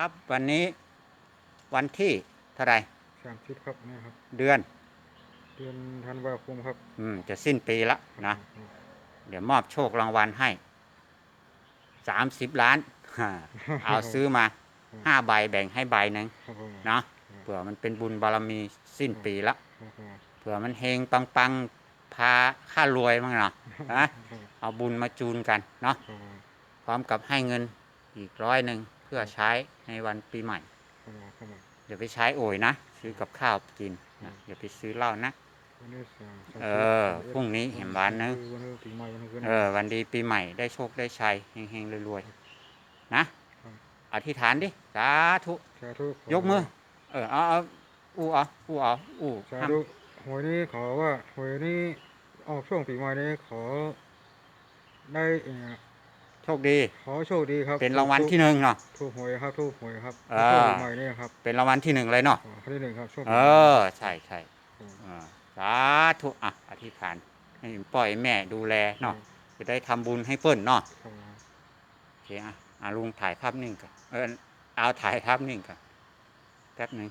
ครับวันนี้วันที่เท่าไหรสามสิบครับเนี่ยครับ เดือน เดือนธันวาคมครับอืม จะสิ้นปีละนะ เดี๋ยวมอบโชครางวัลให้สามสิบล้านฮ่าเอาซื้อมาห้าใบแบ่งให้ใบหนึ่งครับผมเนาะเผื่อมันเป็นบุญบารมีสิ้นปีละครับผมเผื่อมันเฮงปังปังๆพาข้ารวยมั้งเนาะนะเอาบุญมาจูนกันเนาะ ครับผมพร้อมกับให้เงินอีกร้อยหนึ่ง เพื่อใช้ในวันปีใหม่ครับผมครับผมเดี๋ยวไปใช้โอยนะ ซื้อกับข้าวกินนะอย่าไปซื้อเหล้านะวันนี้สามสามสิบเออพรุ่งนี้เห็นวันนึงวันนี้ปีใหม่วันนี้คืนเออ วันดีปีใหม่ได้โชคได้ชัยเฮงๆรวยๆนะครับอธิษฐานดิสาธุสาธุยกมือ เออเอาเอาอู้เอาอู้เอาอู้สาห้ามธุหวยนี้ขอว่าหวยนี้ออกช่วงปีใหม่นี้ขอได้เอ่อ โชคดี ขอโชคดีครับเป็นรางวัลที่หนึ่งเนาะ ถูกหวยครับถูกหวยครับอ่าช่วงปีใหม่นี้ครับเป็นรางวัลที่หนึ่งเลยเนาะขอข้อที่หนึ่งครับช่วงปีเอใหม่อใช่ใช่ครับเออสาธุอะอธิษฐานให้ปล่อยแม่ดูแลเนาะจะได้ทำบุญให้เปิ้นเนาะครับโอเคอะอะลุงถ่ายภาพนิ่งกันเออเอาถ่ายภาพนิ่งกันแป๊บหนึ่ง